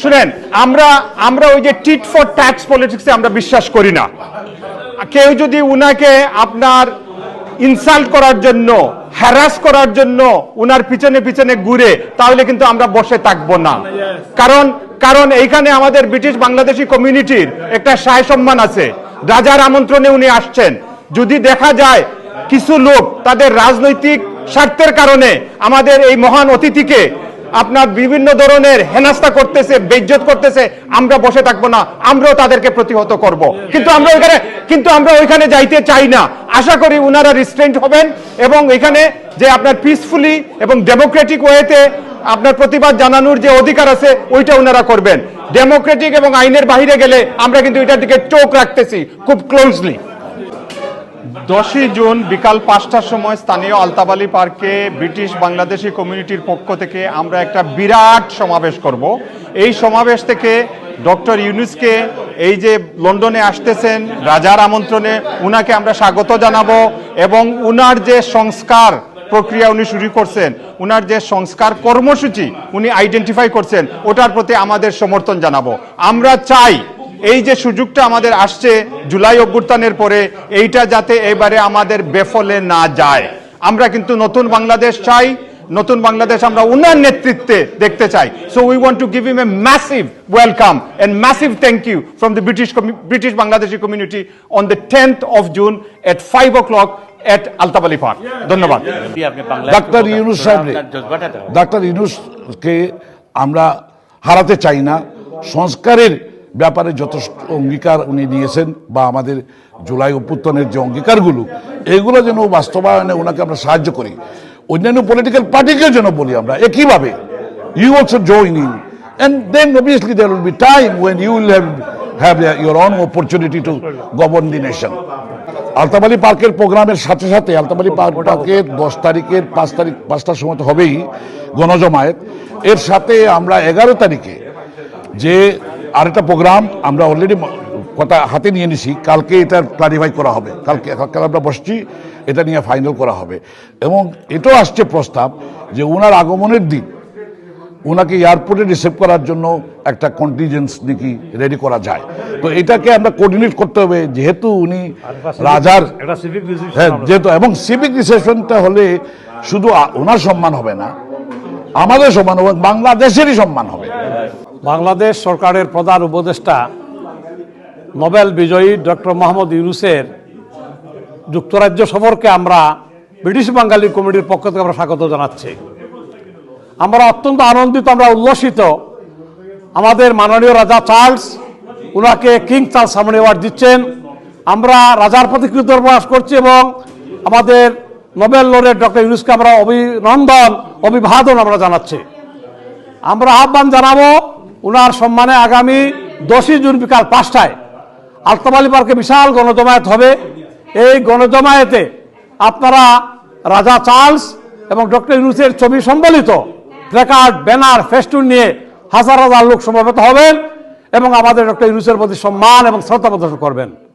শুনেন, আমরা আমরা ওই যে টিট ফর ট্যাক্স পলিটিক্সে আমরা বিশ্বাস করি না। কেউ যদি উনাকে আপনার ইনসাল্ট করার জন্য হ্যারাস করার জন্য উনার পিছনে পিছনে ঘুরে, তাহলে কিন্তু আমরা বসে থাকব না। কারণ কারণ এইখানে আমাদের ব্রিটিশ বাংলাদেশি কমিউনিটির একটা সায় সম্মান আছে। রাজার আমন্ত্রণে উনি আসছেন। যদি দেখা যায় কিছু লোক তাদের রাজনৈতিক স্বার্থের কারণে আমাদের এই মহান অতিথিকে আপনার বিভিন্ন ধরনের হেনাস্তা করতেছে, বেজ্জত করতেছে, আমরা বসে থাকব না, আমরাও তাদেরকে প্রতিহত করব। কিন্তু আমরা ওইখানে, কিন্তু আমরা ওইখানে যাইতে চাই না। আশা করি উনারা রিস্ট্রেন্ট হবেন এবং এখানে যে আপনার পিসফুলি এবং ডেমোক্রেটিক ওয়েতে আপনার প্রতিবাদ জানানোর যে অধিকার আছে, ওইটা ওনারা করবেন। ডেমোক্রেটিক এবং আইনের বাইরে গেলে আমরা কিন্তু এটার দিকে চোখ রাখতেছি খুব ক্লোজলি দশই জুন বিকাল পাঁচটার সময় স্থানীয় আলতাবালি পার্কে ব্রিটিশ বাংলাদেশি কমিউনিটির পক্ষ থেকে আমরা একটা বিরাট সমাবেশ করব। এই সমাবেশ থেকে ডক্টর ইউনুসকে এই যে লন্ডনে আসতেছেন, রাজার আমন্ত্রণে উনাকে আমরা স্বাগত জানাব এবং উনার যে সংস্কার প্রক্রিয়া উনি শুরু করছেন, উনার যে সংস্কার কর্মসূচি উনি আইডেন্টিফাই করছেন, ওটার প্রতি আমাদের সমর্থন জানাব। আমরা চাই এই যে সুযোগটা আমাদের আসছে জুলাই অভ্যুত্থানের পরে, এইটা যাতে এবারে আমাদের বেফলে না যায়। আমরা কিন্তু নতুন বাংলাদেশ চাই, নতুন বাংলাদেশ আমরা উনার নেতৃত্বে দেখতে চাই। So we want to give him a massive welcome and massive thank you from the British British Bangladeshi community on the tenth of June at five o'clock at Altab Ali park ধন্যবাদ। ডাক্তার ইউনুস সাহেব। Doctor ইউনুসকে আমরা হারাতে চাই না। সংস্কারের ব্যাপারে যথেষ্ট অঙ্গীকার উনি নিয়েছেন বা আমাদের জুলাই অভ্যুত্থানের যে অঙ্গীকারগুলো, এগুলো যেন বাস্তবায়নে ওনাকে আমরা সাহায্য করি। অন্যান্য পলিটিক্যাল পার্টিকেও যেন বলি আমরা, একইভাবে you also join in and then obviously there will be time when you will have have your own opportunity to govern the nation Altab Ali পার্কের প্রোগ্রামের সাথে সাথে আলতাবালি পার্ক পার্কের দশ তারিখের পাঁচ তারিখ, পাঁচটার সময় তো হবেই গণজমায়েত। এর সাথে আমরা এগারো তারিখে যে আরেকটা প্রোগ্রাম আমরা অলরেডি কথা হাতে নিয়ে নিছি কালকে এটা ক্লারিফাই করা হবে। কালকে কাল আমরা বসছি এটা নিয়ে ফাইনাল করা হবে। এবং এটাও আসছে প্রস্তাব যে ওনার আগমনের দিন ওনাকে এয়ারপোর্টে রিসিভ করার জন্য একটা কন্টিজেন্স নাকি রেডি করা যায়। তো এটাকে আমরা কোঅর্ডিনেট করতে হবে যেহেতু উনি রাজার হ্যাঁ যেহেতু এবং সিভিক রিসেপশনটা হলে শুধু ওনার সম্মান হবে না আমাদের সম্মান হবে বাংলাদেশেরই সম্মান হবে। বাংলাদেশ সরকারের প্রধান উপদেষ্টা নোবেল বিজয়ী ডক্টর মোহাম্মদ ইউনুসের যুক্তরাজ্য সফরকে আমরা ব্রিটিশ বাঙালি কমিটির পক্ষ থেকে আমরা স্বাগত জানাচ্ছি। আমরা অত্যন্ত আনন্দিত, আমরা উল্লসিত। আমাদের মাননীয় রাজা চার্লস, উনাকে কিং চার্লস সামনে অ্যাওয়ার্ড দিচ্ছেন। আমরা রাজার প্রতি প্রকাশ করছি এবং আমাদের নোবেল লরেট ডক্টর ইউনুসকে আমরা অভিনন্দন, অভিবাদন আমরা জানাচ্ছি। আমরা আহ্বান জানাব উনার সম্মানে আগামী দশই জুন বিকাল পাঁচটায় আলতাবালি পার্কে বিশাল গণজমায়েত হবে। এই গণজমায়েতে আপনারা রাজা চার্লস এবং ডক্টর ইউনুসের ছবি সম্বলিত প্লেকার্ড, ব্যানার, ফেস্টুন নিয়ে হাজার হাজার লোক সমবেত হবেন এবং আমাদের ডক্টর ইউনুসের প্রতি সম্মান এবং শ্রদ্ধা প্রদর্শন করবেন।